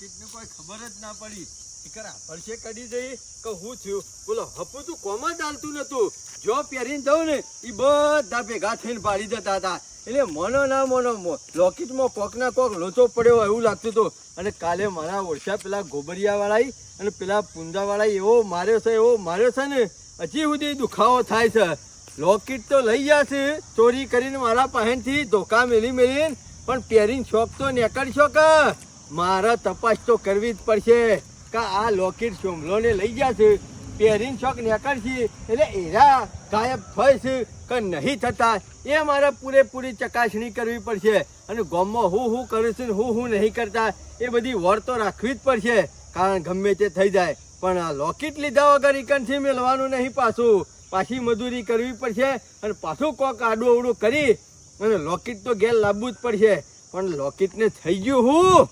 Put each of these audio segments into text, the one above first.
લોકેટને કોઈ ખબર જ ના પડી. ઈકરા પડશે કઢી જઈ કે હું થયું? બોલો હપુ તું કોમ જ હાલતું નતું? જો પહેરીને જવું ને એ બધા ભેગા થઈને પાડી જતા હતા. એટલે મનો ના મનો લોકેટમાં કોક ના કોક લોચો પડ્યો એવું લાગતું હતું. અને કાલે મારા ઓળખ્યા પેલા ગોબરિયાવાળાએ અને પેલા પુંજા એવો માર્યો છે, એવો માર્યો છે ને, હજી સુધી દુખાવો થાય છે. લોકેટ તો લઈ ગયા છે, ચોરી કરીને મારા પાસેથી ધોકા મેલી મેલીને, પણ પહેરીને શોખ તો નીકળશો કે? મારે તપાસ તો કરવી જ પડશે કે આ લોકેટ સોમલોને લઈ ગયા છે. પહેરીને શોખ નીકળશે એટલે એરા ગાયબ થાય કે નહીં થતા એ મારે પૂરેપૂરી ચકાસણી કરવી પડશે. અને ગામમાં હું હું કરું છું હું હું નહીં કરતા એ બધી વર તો રાખવી જ પડશે. કારણ ગમે તે થઈ જાય. પણ આ લોકેટ લીધા વગર ઇકનથી મેળવાનું નહીં પાછું. પાછી મજૂરી કરવી પડશે અને પાછું કોક આડું અવડું કરી. અને લોકેટ તો ઘેર લાવવું જ પડશે. પણ લોકેટને થઈ ગયું હું.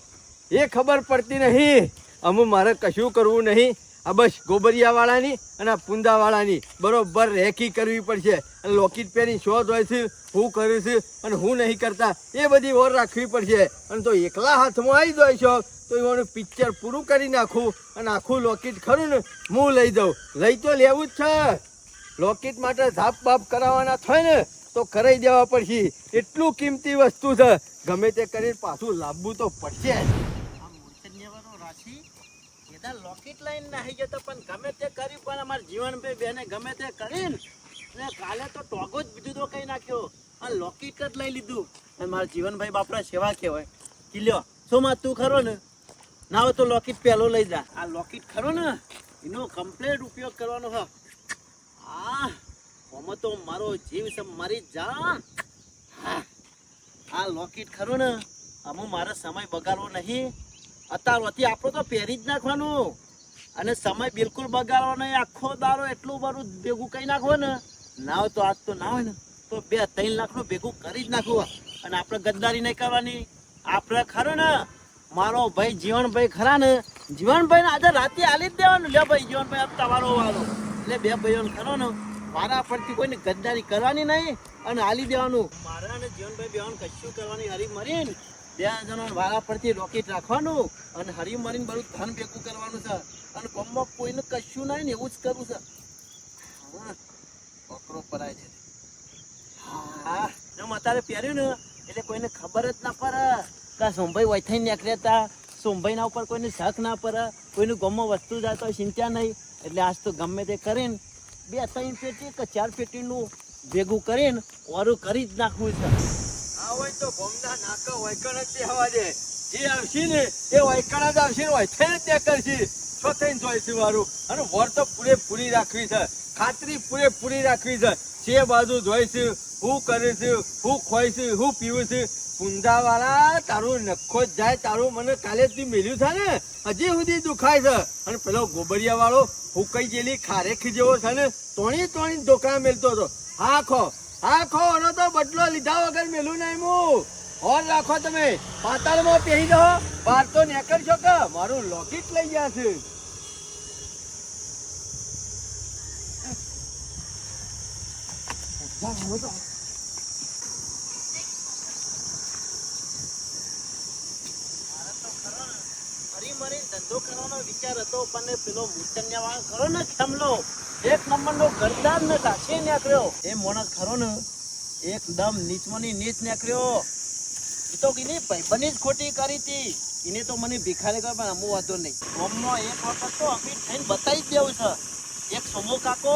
એ ખબર પડતી નહીં. અમુ મારે કશું કરવું નહીં. આ બસ ગોબરિયાવાળાની અને આ પુંદાવાળાની બરોબર રેકી કરવી પડશે. અને લોકેટ પહેરી શોધ હોય છે હું કરું છું અને હું નહીં કરતા, એ બધી ઓર રાખવી પડશે. અને તો એકલા હાથમાં આવી જાય છો તો એવાનું પિક્ચર પૂરું કરી નાખું અને આખું લોકેટ ખરું ને હું લઈ દઉં લઈ તો લેવું જ છે. લોકેટ માટે ધાપ બાપ કરાવવાના થાય ને, તો કરાવી દેવા પડશે. એટલું કિંમતી વસ્તુ છે. ગમે તે કરીને પાછું લાવવું તો પડશે જ. આ મૂર્છન્યવાનો રાશિ એના લોકેટ લઈને નાહી જતો, પણ ગમે તે કર્યું, પણ અમારા જીવનભાઈ બેને ગમે તે કરીને. ને કાલે તો ટોગો જ જુદો કઈ નાખ્યો. અને લોકેટ જ લઈ લીધું. અને મારા જીવનભાઈ બાપરા સેવા કહેવાય. કિલ્યો શું માં, તું ખરો ને? ના હોય તો લોકેટ પહેલો લઈ જા. આ લોકેટ ખરો ને? એનો કમ્પ્લેટ ઉપયોગ કરવાનો હા. આ ઓમાં તો મારો જીવ છે, મારી જાન. આ લોકેટ ખરો ને? આમાં મારો સમય બગાડવો નહીં. અત્યારથી આપણો તો પહેરી જ નાખવાનું. અને સમય બિલકુલ બગાડવો નહીં. આખો દારો એટલું બધું ભેગું કરી નાખવો ને. ના હોય તો આજ તો ના હોય ને. તો બે ત્રણ લાખનું ભેગું કરી જ નાખવું અને આપણે ગદ્દારી નહીં કરવાની. આપણે ખરું ને. મારો ભાઈ જીવનભાઈ ખરા ને. જીવનભાઈ ને આજે રાતે આલી જ દેવાનું. લે ભાઈ, જીવનભાઈ આ તમારો વારો. એટલે બે ભાઈઓને ખરો ને. મારા પરથી કોઈને ગદ્દારી કરવાની નહીં અને આલી દેવાનું. મારા અને જીવનભાઈ બેવાનું કશું કરવાની હરી મરીને. બે જણા વાળા પરથી રોકેટ રાખવાનું અને હરી મરીને બધું ધન ભેગું કરવાનું છે. અને કોમમાં કોઈને કશું નહીં ને એવું જ કરવું છે. હા, પરાય છે. હા અત્યારે પહેર્યું ને એટલે કોઈને ખબર જ ના પડે કે સોમભાઈ વૈથાઈ નીકળ્યા હતા. સોમભાઈના ઉપર કોઈને શક ના પડે. કોઈનું ગમમાં વસ્તુ જાય હોય ચિંતા નહીં. એટલે આજ તો ગમે તે કરીને બે ત્રણ પેટી કે ચાર પેટીનું ભેગું કરીને ઓરું કરી જ નાખવું છે. હોય તો ભોમના નાકા વાયકણ જ બેહવા દે. જે આવશે ને, એ વાયકણ જ આવશે ને વાયથે જ કરશે. છો થઈને જોઈશું મારું અને વર તો પૂરેપૂરી રાખવી છે. ખાતરી પૂરેપૂરી રાખવી છે. જે બાજુ જોઈશું હું કરીશું હું ખોઈશું હું પીવું પુંજાવાળા તારું નખો જ જાય, તારું મને કાલે તું મેલ્યું છે ને? હજી સુધી દુખાય છે. અને પેલો ગોબરિયા વાળો હુકાઈ ગયેલી ખારેખ જેવો છે ને, તોણી તોણી ધોકા મેલતો હતો. હા, ખો. હા ઓનો તો બદલો લીધા વગર મેલું નહીં હું ઓર રાખો તમે. પાતાળમાં પહેરી દો. બાર તો નીકળશો કે? મારું લોકેટ લઈ ગયા છે. ફરી મરીને ધંધો કરવાનો વિચાર હતો, પણ પેલો મૂર્છન્ય ખરો ને ખેમલો, એક નંબરનો ગરદાન ને કાશી નીકળ્યો. એ મોણસ ખરો ને, એકદમ નીચમાંની નીચ નીકળ્યો. એ તો એની ભાઈબંધની જ ખોટી કરી હતી. એને તો મને ભિખારી કર, પણ અમુક વાંધો નહીં. ગોમનો એક વખત તો અમીર થઈને બતાવી જ દેવું છે. એક સોમો કાકો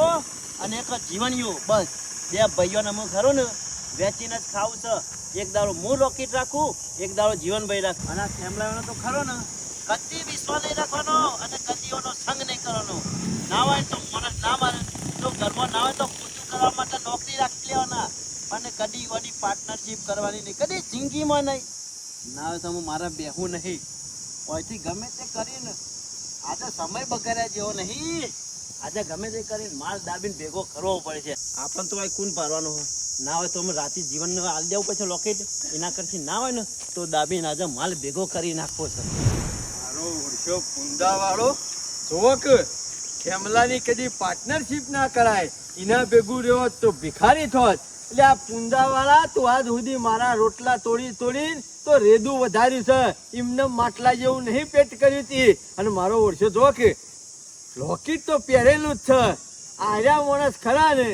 અને એક જીવનયું બસ. બે ભાઈઓને અમુક ખરો ને, વેચીને જ ખાવું છે. એક દાડો હું રોકેટ રાખું, એક દાડો જીવનભાઈ રાખું. અને આ ખેમલાનો તો ખરો ને કદી વિશ્વાસ નહીં રાખવાનો અને કદીઓનો સંગ નહીં કરવાનો. ના હોય તો માણસ ના મારે. જો ઘરમાં ના હોય તો પૂછું કરવા માટે નોકરી રાખી લેવાના. અને કદી ઓની પાર્ટનરશિપ કરવાની નહીં. કદી જિંદગીમાં નહીં. ના હોય તો હું મારા બેહું નહીં. અહીંથી ગમે તે કરીને. આજે સમય બગાડ્યા જેવો નહીં. આજે ગમે તે કરીને માલ દાબીને ભેગો કરવો પડે છે. આપણને તો કુન ભરવાનું હોય. ના હોય તો અમે રાતે જીવનને હાલ દેવું પછી લોકેટ એના કરતી ના હોય ને તો દાબીને આજે માલ ભેગો કરી નાખવો છે. મારો પુંદાવાળો પુંદા વાળો જોવો કે ખેમલાની કદી પાર્ટનરશિપ ના કરાય. એના ભેગું રહ્યો તો ભિખારી થોત. એટલે આ પુંદા વાળા તું આજ સુધી મારા રોટલા તોડી તોડી તો રેદું વધાર્યું છે. એમને માટલા જેવું નહીં પેટ કર્યું તી. અને મારો ઓળશો જો કે લોકેટ તો પહેરેલું જ છે. આર્યા માણસ ખરા ને?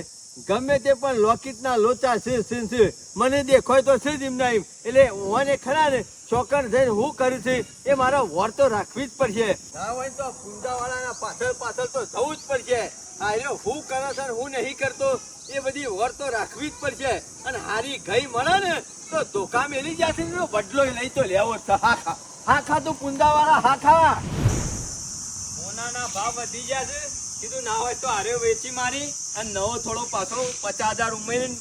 ગમે તે પણ લોકેટના લોચા છે મને દેખાય તો છે જ એમના એમ. એટલે ઓને ખરા ને? ચોકન થઈને હું કર્યું છે, એ મારા વોર તો રાખવી જ પડશે. ના હોય તો ફૂંડાવાળાના પાછળ પાછળ તો જવું જ પડશે. આર્યો હું કરો છે હું નહીં કરતો, એ બધી વોર તો રાખવી જ પડશે. અને હારી ગઈ મળે ને, તો ધોકા મેલી જશે ને બદલો લઈ તો લેવો જ હા હા ખા તો પુંદાવાળા હા ખા સોનાના ભાવ વધી છે. કીધું ના હોય તો હારે વેચી મારી અને નવો થોડો પાછો પચાસ હજાર ઉમેરીને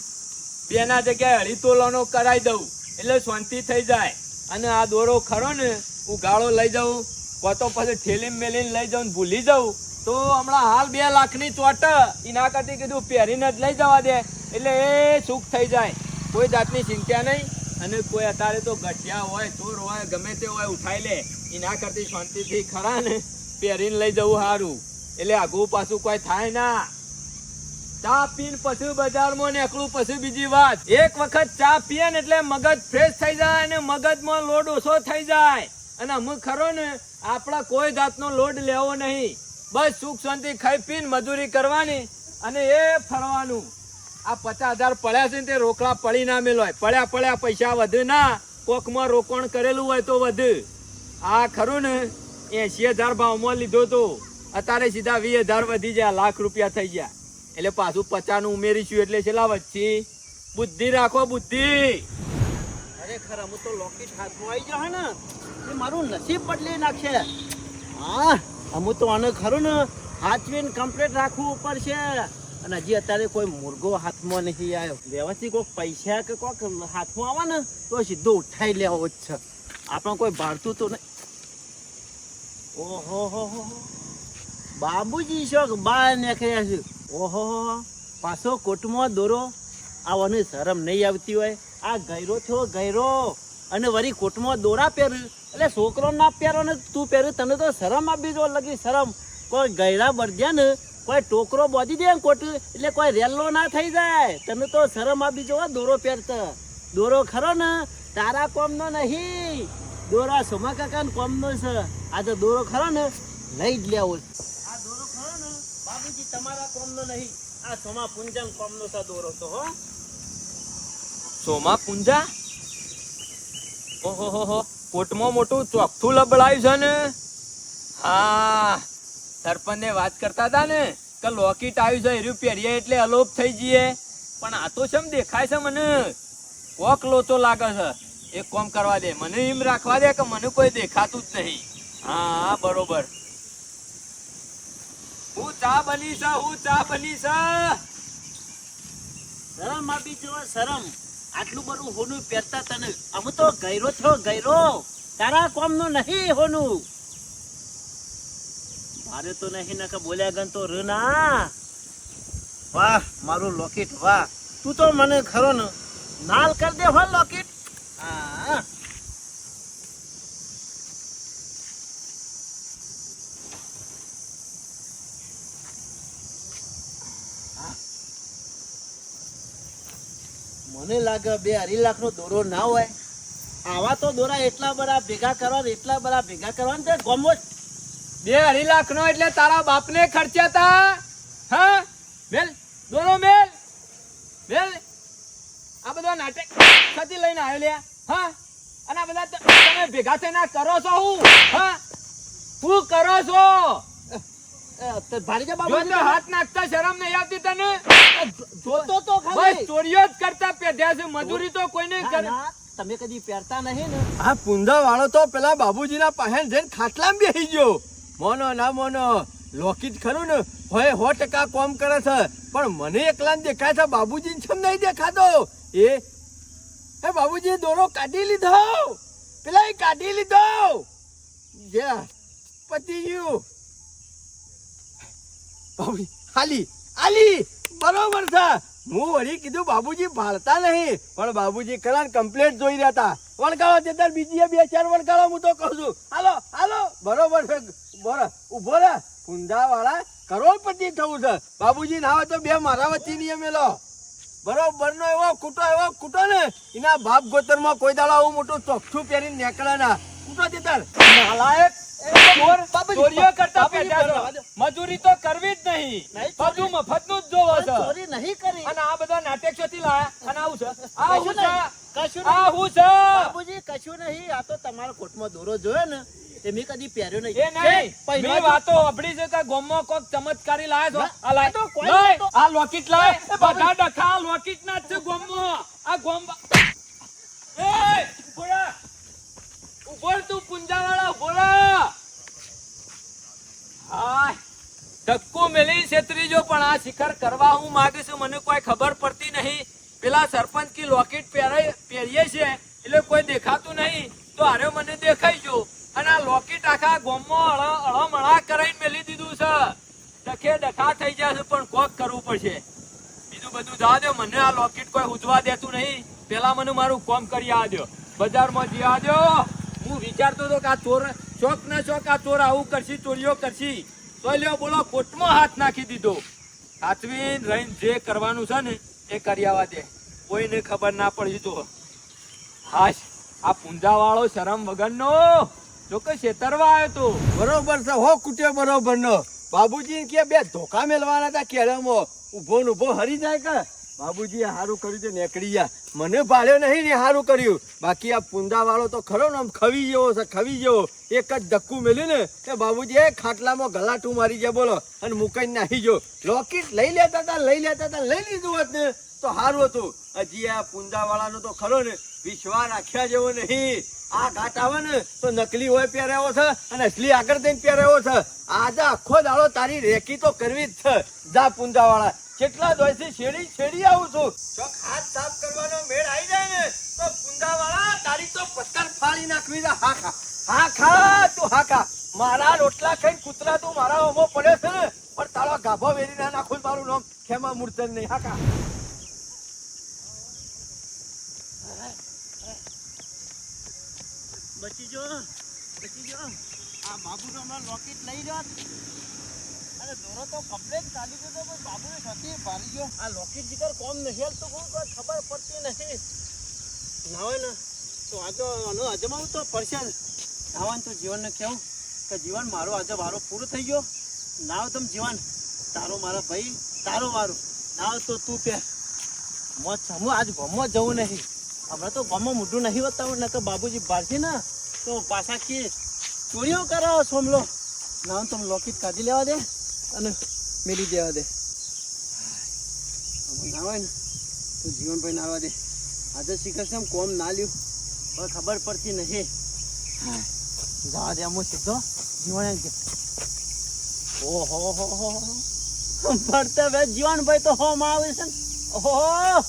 બેના જગ્યાએ અઢી તોલાનો કરાઈ દઉં. એટલે શાંતિ થઈ જાય. અને આ દોરો ખરો ને, હું ગાળો લઈ જાઉં, કોતો પછી ઠેલી મેલીને લઈ જાઉં ભૂલી જાઉં. તો હમણાં હાલ બે લાખની ચોટ એના કરતી કીધું, પહેરીને જ લઈ જવા દે. એટલે એ સુખ થઈ જાય. કોઈ જાતની ચિંતા નહીં. અને કોઈ અત્યારે તો ગઠિયા હોય, ચોર હોય, ગમે તે હોય, ઉઠાઈ લે. એના કરતી શાંતિથી ખરા ને, પહેરીને લઈ જવું સારું એટલે આગું પાછું કોઈ થાય ના. ચા પીને પછી બજારમાં નીકળું પછી બીજી વાત. એક વખત ચા પીએ ને એટલે મગજ ફ્રેશ થઈ જાય અને મગજમાં લોડ ઓછો થઈ જાય. અને અમુક ખરો ને, આપણા કોઈ જાતનો લોડ લેવો નહીં. બસ સુખ શાંતિ ખાઈ પીને મજૂરી કરવાની અને એ ફરવાનું. આ પચાસ હજાર પડ્યા છે ને તે રોકડા પડી ના મેલોય પડ્યા પડ્યા પૈસા વધુ ના. કોકમાં રોકાણ કરેલું હોય તો વધુ. આ ખરું ને એસી હજાર ભાવમાં લીધો તો. અત્યારે સીધા વીસ હજાર વધી ગયા, લાખ રૂપિયા થઈ ગયા. એટલે પાછું પચાસનું ઉમેરીશું એટલે છેલ્લા વચ્ચે. બુદ્ધિ રાખો, બુદ્ધિ. ખરેખર અમુક તો લોકેટ હાથમાં આવી જાય ને. એ મારું નસીબ બદલી નાખશે. હા, અમુક તો આને ખરું ને હાચવીને કમ્પ્લીટ રાખવું ઉપર છે. અને હજી અત્યારે કોઈ મુર્ગો હાથમાં નથી આવ્યો વ્યવસ્થિત કોઈ પૈસા કે કોઈક હાથમાં આવે ને, તો સીધો ઉઠાઈ લેવો જ છે. આપણે કોઈ ભાડતું તો નહીં. ઓહો, હો હો બાબુજી શોખ બહાર નીકળ્યા છે. ઓહો. પાછો કોટમાં દોરો. આવવાની શરમ નહીં આવતી હોય. આ ગયરો થયો ગયરો. અને વળી કોટમાં દોરા પહેર્યું એટલે છોકરો ના પહેરો ને તું પહેર્યું તને તો શરમ આપી જો લગી શરમ. કોઈ ગયરા બરદ્યા ને, કોઈ ટોકરો બોધી દે કોટ, એટલે કોઈ રેલ્લો ના થઈ જાય. તને તો શરમ આપી જો દોરો પહેરતો. દોરો ખરો ને, તારા કોમનો નહીં. દોરા સોમા કાકા કોમનો છે. આ તો દોરો ખરો ને, લઈ જ લેવો. બાબુજી તમારા કોમનો નહીં. આ સોમા પુંજન કોમનો સા દોરો તો, હો. સોમા પુંજા ઓહો હો હો કોટમાં મોટું ચોકઠું લબડાયું છે ને? હા સરપંચ વાત કરતા હતા ને, કે લોકેટ આવ્યું છે, એર્યું પહેરીએ એટલે અલોપ થઈ જઈએ. પણ આ તો શેમ દેખાય છે મને? કોક લોચો લાગે છે. એક કોમ કરવા દે, મને એમ રાખવા દે કે મને કોઈ દેખાતું જ નહીં. હા, બરોબર. ચા બની છે હું ચા બની છે. શરમ આપી જો શરમ. આટલું બધું હોનું પહેરતા તને. અમુ તો ગયરો છો ગયરો. તારા કોમનો નહીં હોનું. મારે તો નહીં નકા બોલ્યા ગન તો ર વાહ મારું લોકેટ વાહ. તું તો મને ખરો ને. નાલ કર દે હો લોકેટ. હા મને લાગે બે અઢી લાખ નો દોરો ના હોય. આવા તો દોરા એટલા બધા ભેગા કરવા, એટલા બધા ભેગા કરવા ને તે ગમો બે અઢી લાખ નો એટલે તારા બાપને ખર્ચ્યા તા. હા? મેલ, દોરો મેલ. મેલ. આ બધા નાટક કદી લઈને આવ્યો લે હા? અને આ બધા તમે ભેગા થઈને કરો છો હું? હા? હું કરો છો? હાથ નાખતા શરમ નહીં આવતી તને જોતો તો ખાલી. ચોરીઓ જ કરતા પેઢ્યા છે મજૂરી તો કોઈ ના, કરે. તમે કદી પહેરતા નહીં ને? આ પુંજા વાળો તો પેલા બાબુજીના પાસે જઈને ખાટલામાં બેસી ગયો. મોનો ના મોનો લોકેટ ખરું ને? હોય સો ટકા કોમ કરે છે. પણ મને એકલાને દેખાય છે બાબુજી છમ નહીં દેખાતો. એ એ બાબુજી દોરો કાઢી લીધો. પેલા એ કાઢી લીધો. જે પતી ગયું. હાલી આલી બરોબર છે. હું વળી કીધું બાબુજી ભાળતા નહીં, પણ બાબુજી કલા કમ્પ્લેટ જોઈ રહ્યા હતા. વળગાળો તે બીજી બે ચાર વળગાળો હું તો કહું છું. હાલો હાલો, બરોબર છે. બરો ઊભો રે કુંડા વાળા કરોડપતિ થવું છે. બાબુજી ના હોય તો બે મારા વચ્ચે નિયમ મેલો બરોબર નો એવો કૂટો એવો કૂટો ને, એના બાપ ગોતરમાં કોઈ દાડો આવું મોટું ચોખ્ખું પહેરીને નીકળે ના. કૂટો તે તાર. નાલાયક મજૂરી તો કરવી જ નહીં. બધું મફતનું જ જોવો છે. ચોરી નહીં કરી. અને આ બધા નાટક છોથી લાયા. અને આવું છે. આ કશું છે. કશું આ નહીં. છે. બાબુજી કશું નહીં. આ તો તમારા કોટમાં દોરો જોયો ને એ મેં કદી પહેર્યો નહીં. એ નહીં. મેં વાતો અભડી છે કે ગોમમાં કોક ચમત્કારી લાયા છો? આ લાય. તો કોઈ આ લોકેટ લાય. બધા ડખા લોકેટ ના છે ગોમમાં. આ ગોમ એ રહે. ઊભો તું પુંજાવાળા ઊભો ધક્કો મેલી છેતરીજો પણ આ શિખર કરવા હું માંગુ છું મને કોઈ ખબર પડતી નહીં. પેલા સરપંચ કી લોકેટ પહેરીએ છે, એટલે કોઈ દેખાતું નહીં. તો આરે મને દેખાઈ જો અને આ લોકેટ આખા ગોમમાં અળમળા કરાઈને મેલી દીધું છે. ડખે ડખા થઈ જશે પણ કોક કરવું પડશે. બીજું બધું જવા દો, મને આ લોકેટ કોઈ ઉજવા દેતું નહીં. પેલા મને મારું કોમ કરી આજો બજારમાં જઈ હું વિચારતો હતો કે આ ચોર ચોક ને ચોક આ ચોર આવું કરશી, ચોરીઓ કરશી. તો લ્યો, બોલો, કોટમાં હાથ નાખી દીધો. હાથવીન રહીને જે કરવાનું છે ને, એ કરી આવવા દે. કોઈને ખબર ના પડી તો. હાશ, આ પૂંજાવાળો શરમ વગરનો. જો કે છેતરવા આવ્યો તો. બરોબર છે, હો કૂટ્યો બરોબર નો બાબુજી કે બે ધોકા મેલવાના હતા કેળમો. ઊભો ને ઊભો હરી જાય કે? બાબુજી સારું કર્યું છે, નીકળી ગયા. મને ભાડ્યો નહીં ને સારું કર્યું. બાકી આ પુંદા વાળો તો ખરો ને આમ ખવી જેવો ખવી જેવો. એક જ ધક્કું મેલ્યું ને, કે બાબુજી, એ ખાટલામાં ગલાટું મારી ગયા, બોલો. અને મુકાઈને નાખી જો લોકેટ લઈ લેતા હતા લઈ લેતા હતા લઈ લીધું હોત ને, તો સારું હતું. હજી આ પુંદા વાળાનો તો ખરો ને, વિશ્વાસ રાખ્યા જેવો નહીં. આ ઘાટ આવે ને, તો નકલી હોય પહેરાવો છે, અને અસલી આગળ થઈને પહેરાવો છે. આજે આખો દાડો તારી રેકી તો કરવી જ છે. જા પુંજા વાળા કેટલા દોયથી શેરી શેરી આવું છું? ચોક હાથ સાફ કરવાનો મેળ આવી જાય ને, તો કુંદાવાળા વાળા તારી તો પથ્થર ફાડી નાખવી છે. હા ખા હા ખા તું, હા ખા. મારા રોટલા ખાઈને કૂતરા તું મારા ઓમો પડ્યો છે ને, પણ તારો ગાભો વેરી ના નાખું મારું નામ ખેમા મૂર્તન નહીં. હાખા બચી જો બચી જો આ બાબુનો હમણાં લોકેટ લઈ જાત અને દોરો તો કમ્પ્લેટ ચાલી ગયો પણ બાબુને સાથે ભારી ગયો. આ લોકેટ જીગર કોમ નહીં હાલતું તો ખબર પડતી નથી. ના હોય ને, તો આજો આનો અજમાવું તો પડશે નાવાનું તો જીવનને કેવું કે જીવન મારો આજે વારો પૂરો થઈ ગયો. નાવ તમ જીવન. તારો મારા ભાઈ, તારો વારો. નાવ તો તું પહેર મોજ. હું આજ ગમો જવું નહીં હમણાં તો ગમો મોઢું નહીં બતાવું નકર બાબુજી બારથી ને, તો પાછા કે ચોરીઓ કરાવો સોમલો ના તમે લોકેટ કાઢી લેવા દે. અને મેલી દેવા દે. ના હોય ને? તો જીવનભાઈ નાવા દે. આજે શીખર છે કોમ ના લ્યું. પણ ખબર પડતી નહીં. જવા દે અમુક સીધો. જીવન ઓહો હો હો હો. પડતા બે જીવનભાઈ તો હોમ આવે છે ઓહો.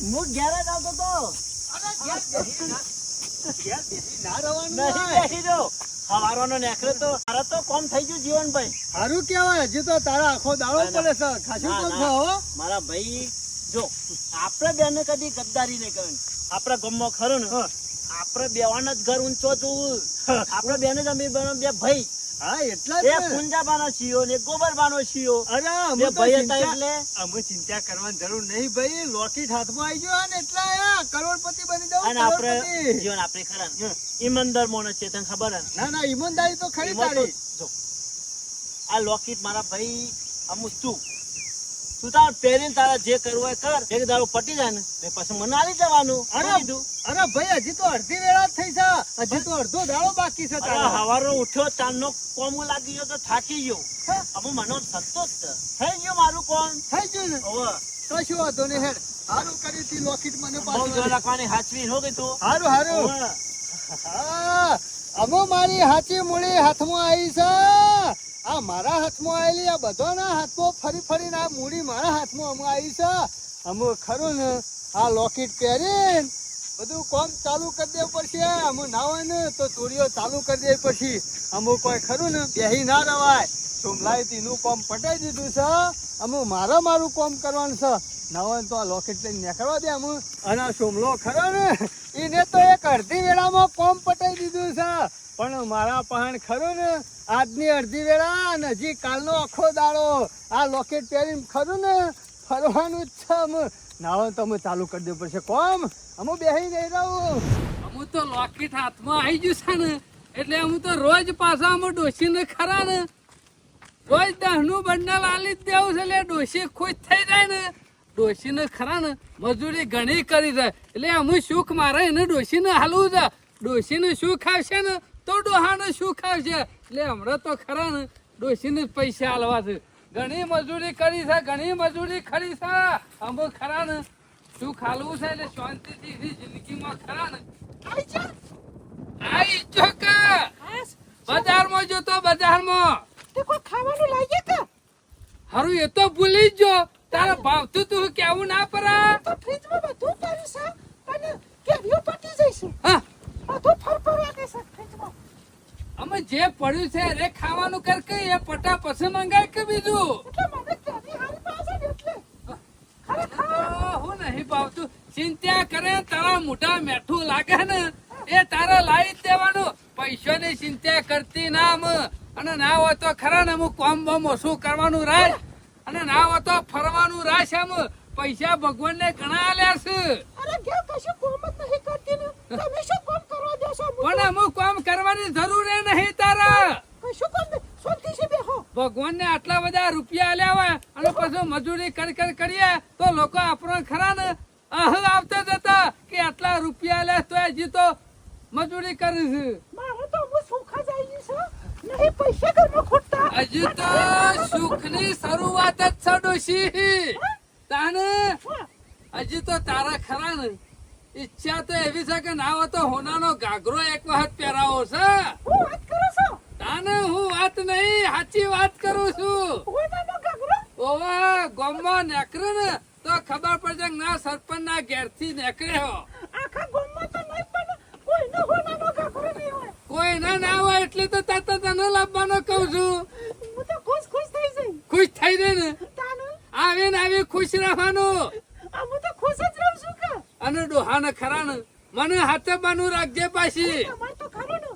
હું ઘેરે જ આવતો તો. નહીં બેસી રહ્યો. હવારવાનો તો મારે તો કોમ થઈ ગયું જીવનભાઈ સારું કેવાય હજી તો તારા આખો દાડો ના, ના. પડે છે. ખાસું તો ખાઓ. મારા ભાઈ જો આપણે બેને કદી ગદ્દારી નહીં કરવાની આપણે ગમમાં ખરું ને આપણે બેવાના જ ઘર ઊંચો જોવું. આપણે બેને જ અમીર બનો બે ભાઈ. હા એટલા જ એક પુંજાબાનો છીએ ને ગોબરબાનો છીએ અરે અમે ભાઈ હતા એટલે. અમે ચિંતા કરવાની જરૂર નહીં ભાઈ. લોકેટ હાથમાં આવી ગયો ને એટલા આયા. કરોડપતિ બની જાવ અને આપણે જીવન આપણે ખરા ઈમાનદાર માણસ છે તને ખબર હે ના? ના ઈમાનદારી તો ખરી તારી. જો. આ લોકેટ મારા ભાઈ અમુક તું. તું તાર પહેરીને તારા જે કરવું હોય કર. એક દારો પટી જાય ને પછી મને આવી જવાનું અરે? અરે ભાઈ હજી તો અડધી વેળા જ થઈ છે. હજી તો અડધો દાડો બાકી છે અરે હવારો ઉઠ્યો ચાંદનો કોમ લાગી ગયો તો થાકી ગયો. હવે મને થતો જ. થઈ ગયો મારું કોમ? થઈ ગયું ને? હવે. શું વાંધો નહીં હેડ. હારું કરી હતી લોકેટ મને પાછું રાખવાની હાચવી હો ગઈ તું? હારું હારું. હા. અમો મારી હાચી મૂળી હાથમાં આવી છે. આ મારા હાથમાં આવેલી આ બધાના હાથમાં ફરી ફરીને આ મૂડી મારા હાથમાં અમો આવી છે. અમો ખરું ને? આ લોકેટ પહેરીને બધું કોમ ચાલુ કરી દેવું પડશે. અમુ ના હોય ને, તો ચોરીઓ ચાલુ કરી દેવી પછી અમુ કોઈ ખરું ને, બેહી ના રવાય. સોમલાઈ નું કોમ પટાઈ દીધું છે. અમુ મારે મારું કોમ કરવાનું છે. ના હોય તો આ લોકેટ લઈને નીકળવા દે અમુ અને આ સોમલો ખરો ને, એને તો એક અડધી વેળામાં કોમ પટાઈ દીધું છે. પણ મારા પહાણ ખરું ને, આજની અડધી વેળા અને હજી કાલનો આખો દાડો. આ લોકેટ પહેરીને ખરું ને, ફરવાનું જ છે અમે નાવાનું તો અમે ચાલુ કરી દેવું પડશે. કોમ? અમે બેહી નહીં રહું. અમુ તો લોકેટ હાથમાં આવી ગયું છે ને, એટલે અમુ તો રોજ પાછા અમુ ડોસીને ખરા ને. રોજ દહનું બંડલ આલી જ દેવું છે, એટલે ડોસી ખુશ થઈ જાય ને. ડોશીને ખરા ને, મજૂરી ઘણી કરી છે. એટલે અમુ સુખ મારે એને ડોશીને હાલવું છે. ડોશીને સુખ આવશે ને, તો ડોહાને સુખ આવશે. એટલે હમણાં તો ખરા ને, ડોશીને જ પૈસા હાલવા છે. ઘણી મજૂરી કરી છે ઘણી મજૂરી ખરી છે. અમુ ખરા ને? સુખ ખાલવું છે એટલે શાંતિથી એની જિંદગીમાં ખરા ને? આઈ ચોકા બજારમાં જોતો બજારમાં. તે કોઈ ખાવાનું લાગે કે? હારું એ તો ભૂલી જ જો. તારા ભાવતું તું કેવું ના પરા? તો ફ્રીજમાં બધું પડ્યું છે અને કેરીઓ પટી જઈશું. હા. બધું ફરફરવા દેશે ફ્રીજમાં અમે જે પડ્યું છે અરે ખાવાનું કર કે એ પટા પછી મંગાય કે બીજું? પાસે ને હું નહીં ભાવતું. ચિંતા કરે તારા મોટા મેઠું લાગે ને એ તારા લાવી જ દેવાનું. પૈસાની ચિંતા કરતી ના આમ. અને ના હોય તો ખરા ને અમુક કોમ બમ ઓછું કરવાનું રાજ અને ના હોય તો ફરવાનું રાશ આમ. પૈસા ભગવાનને ઘણા આલ્યા છે. અરે ઘેર કશું કોમ જ નહીં કરતી ને. તમે શું કોમ કરવા દેશો પણ અમુક કામ કરવાની જરૂર એ નહીં તારા. કશું કોમ શાંતિથી બેહો. ભગવાનને આટલા બધા રૂપિયા આલ્યા હોય અને પછી મજૂરી કર કર કરીએ તો લોકો આપણો ખરા ને અહ આવતા જતા કે આટલા રૂપિયા આલ્યા તો હજી તો મજૂરી કરે છે. મારે તો હું સુખા જ છે. નહીં પૈસા ઘરમાં ખોટતા. હજી તો સુખની શરૂઆત જ છે ડોશી. તાને હજી તો તારા ખરા ને ઈચ્છા તો એવી છે કે ના હોય તો હોનાનો ગાગરો એક વખત પહેરાવો છે. હું તાને હું વાત નહીં સાચી વાત કરું છું. ઓવા ગોમમાં નેકરે ને તો ખબર પડશે ના સરપંચ ના ઘેરથી નેકરે હોય. કોઈ ના ના હોય એટલે તો તાતા તને લાવવાનો કહું છું. ખુશ થઈ જઈ ખુશ થઈ જઈ ને તાનું? આવે ને આવે ખુશ રહેવાનું આ હું તો ખુશ જ રહું છું કે અને ડોહાને ખરાણ. મને હાથે બાનું રાખજે પાછી. તમારે તો ખરું ને.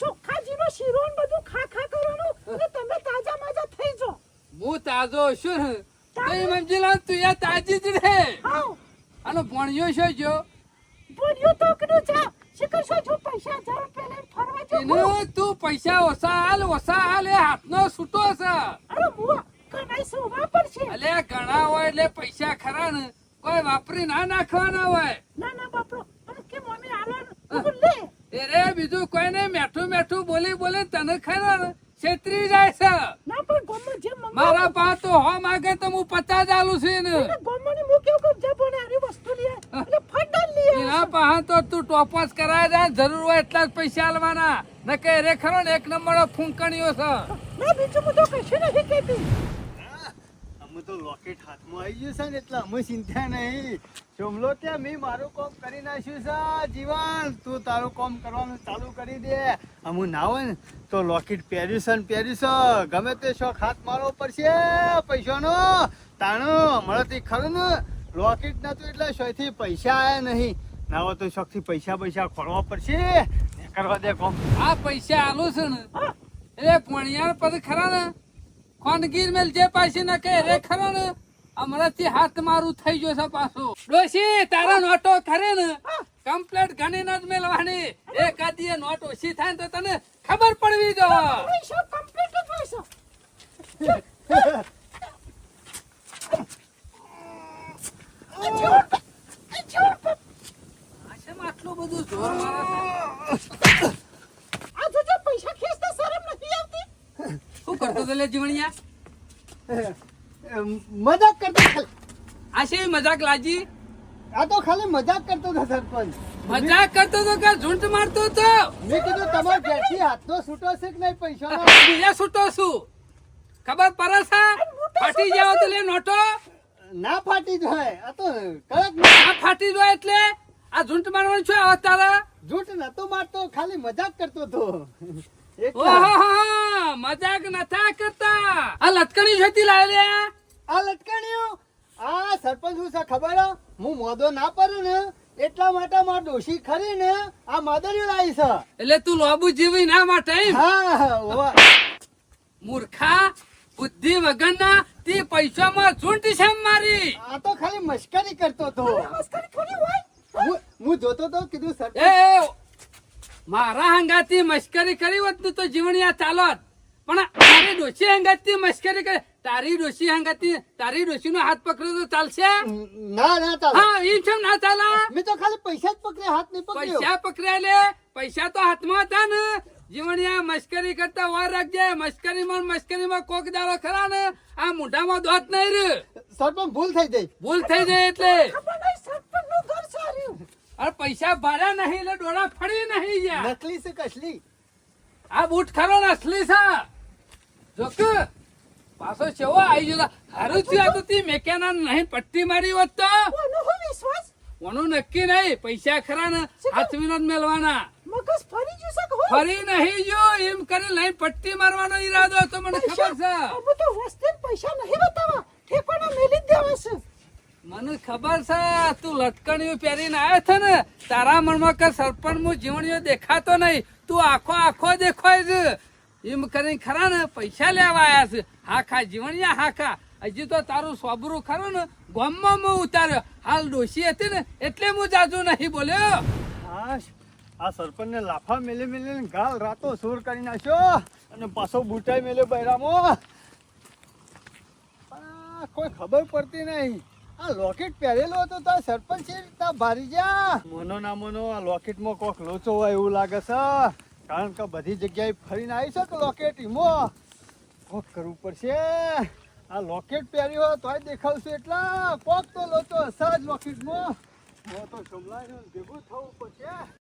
ચોખ્ખા જીરો શીરો ને બધું ખા ખા કરવાનું અને તમે તાજા માજા થઈ જાઓ. હું તાજો છું. તઈ મંજિલા તું યા તાજી જ રે આવ અને ભણ્યો છો જો? ભણ્યો તો કનું જા શિકર છો જો પૈસા જરા પેલે ફરવા જો. એને તું પૈસા ઓસા હાલ ઓસા હાલ એ હાથનો છૂટો છે. અરે મુआ કનાઈ સો વાપર છે અલે ઘણા હોય એટલે પૈસા ખરા ને. કોઈ વાપરી ના નાખવાના હોય. ના ના બાપરો. કે મમ્મી આલો લે. એ રે બીજું કોઈ નહીં. મેઠું મેઠું બોલી બોલી તને ખરો છેતરી જાય છે. ના પણ ગોમમાં જે મંગા મારા પા તો હો માગે તો હું પચાસ આલું છું ને ગોમની મુ કેવું કે જે બોને આવી વસ્તુ લે એટલે ફટલ લે એના પાસે તો તું ટોપસ કરાય જાય જરૂર હોય એટલા જ પૈસા આલવાના. ને કે રે ખરો ને એક નંબર ફૂંકણીઓ છે. ના બીજું બધું કશું નથી કહેતી. તો લોકેટ હાથમાં આવી ગયું છે ને એટલે અમે ચિંતા નહીં. ચોમલો ત્યાં મેં મારું કામ કરી નાખ્યું છે. જીવન તું તારું કામ કરવાનું ચાલુ કરી દે. અમુ ના હોય ને તો લોકેટ પહેર્યું છે ને પહેર્યું છે. ગમે તે શોખ હાથ મારવો પડશે. પૈસાનો તાણો મળતી ખરું ને. લોકેટ નતું એટલે શોથી પૈસા આવ્યા નહીં. ના હોય તો શોખથી પૈસા પૈસા ખોળવા પડશે. ને કરવા દે કોમ. આ પૈસા આલું છે ને. એ પોણિયાર પદ ખરા ને? ખોનગીર મેલ જે પાછી ના કે રે ખરો ને હમણાંથી હાથ મારું થઈ ગયો છે પાછું. ડોશી, તારા નોટો ખરે ને? કમ્પ્લેટ ઘણી નજ મેલવાની. એક આદી નોટ ઓછી થાય તો તને ખબર પડવી જો. આટલું બધું જોર મારે પૈસા ખેંચતા શું કરતો તો લે જીવણિયા? મજાક કરતો. આ છે મજાક લાજી? આ તો ખાલી મજાક કરતો હતો સરપંચ. મજાક કરતો તો કે ઝૂંટ મારતો તો મેં કીધું તમાર જેથી હાથ તો છૂટો છે કે નહીં પૈસા બીજા છૂટો છું ખબર પડે છે? ફાટી જાવ તો લે નોટો. ના ફાટી જાય. આ તો કડક ના ફાટી જાય એટલે? આ ઝૂંટ મારવાનું છે આવા ઝૂંટ નતો મારતો ખાલી મજાક કરતો હતો. મજાક નથા કરતા. આ લટકણી જોઈતી લાવે આ? લટકણીઓ? આ સરપંચ શું છે ખબર હું? મોદો ના પડું ને એટલા માટે માર ડોશી ખરી ને આ માદરીઓ લાવી છે. એટલે તું લોબુ જીવી ના માટે હા મૂર્ખા બુદ્ધિ વગરના તે પૈસામાં ચૂંટ છે મારી? આ તો ખાલી મશ્કરી કરતો તો મસ્કરી થોડી હોય. હું જોતો તો કીધું એ, મારા હંગાથી મશ્કરી કરી હોત ને તો જીવણિયા ચાલો પણ તારી ડોશી હંગાથી મશ્કરી કરી તારી ડોશી હંગાથી તારી ડોશીનો હાથ પકડ્યો તો ચાલશે? ના ના ચાલે. હા એમ છે ના ચાલે? મેં તો ખાલી પૈસા જ પકડ્યા હાથ નહીં પકડ્યો. પૈસા પકડ્યા લે પૈસા તો હાથમાં હતા ને. જીવણિયા મશ્કરી કરતા વાર રાખજે. મસ્કરીમાં ને મસ્કરીમાં કોક દાડો ખરા ને. આ મોઢામાં દોત નહીં રે. સરપંચ ભૂલ થઈ જાય ભૂલ થઈ જાય એટલે ખબર નહીં સરપંચનું ઘર સાર્યું અરે પૈસા ભર્યા નહીં એટલે ડોળા ફરી નહીં યાર નકલી છે કસલી? આ બૂટ ખરો નસલી છે. જોક પાછો ચેવો આવી ગયો હારું થયું આ તો તી મેકેના નહીં પટ્ટી મારી હોત તો. વિશ્વાસ? કોનું નક્કી નહીં પૈસા ખરા ને હાથવીનો જ મેળવાના મગજ ફરી ગયું છે ફરી નહીં જો એમ કરી લઈને પટ્ટી મારવાનો ઈરાદો હતો મને ખબર છે. તો વસ્તી પૈસા નહીં બતાવા ઠેકાણા મેલી જ દેવા છે. મને ખબર છે, તું લટકણીયું પહેરીને આવ્યો છે ને, તારા મનમાં કે સરપંચ હું જીવણીઓ દેખાતો નહીં. તું આખો આખો દેખાય છે. એમ કરીને ખરા ને, પૈસા લેવા આવ્યા છે. હા ખા જીવણિયા હા ખા હજી તો તારું સોબરું ખરું ને, ગોમમાં હું ઉતાર્યો. હાલ ડોસી હતી ને, એટલે હું જાજુ નહીં બોલ્યો. આ સરપંચને લાફા મેલે મેલે ગાલ રાતો સુર કરી નાખ્યો અને પાછો બુટાઈ મેલે બૈરામો. કોઈ ખબર પડતી નહીં. આ લોકેટ પહેરેલો હતો તો સરપંચ એ તા ભારી જા. મોનો ના મોનો, આ લોકેટમાં કોક લોચો હોય એવું લાગે છે. કારણ કે બધી જગ્યાએ ફરીને આવી છે કે લોકેટ ઈમો. કોક કરવું પડશે. આ લોકેટ પહેર્યો હોય તોય દેખાવશે એટલા. કોક તો લોચો હશે જ લોકેટમાં તો સંભળાય ભેગું થવું પડશે.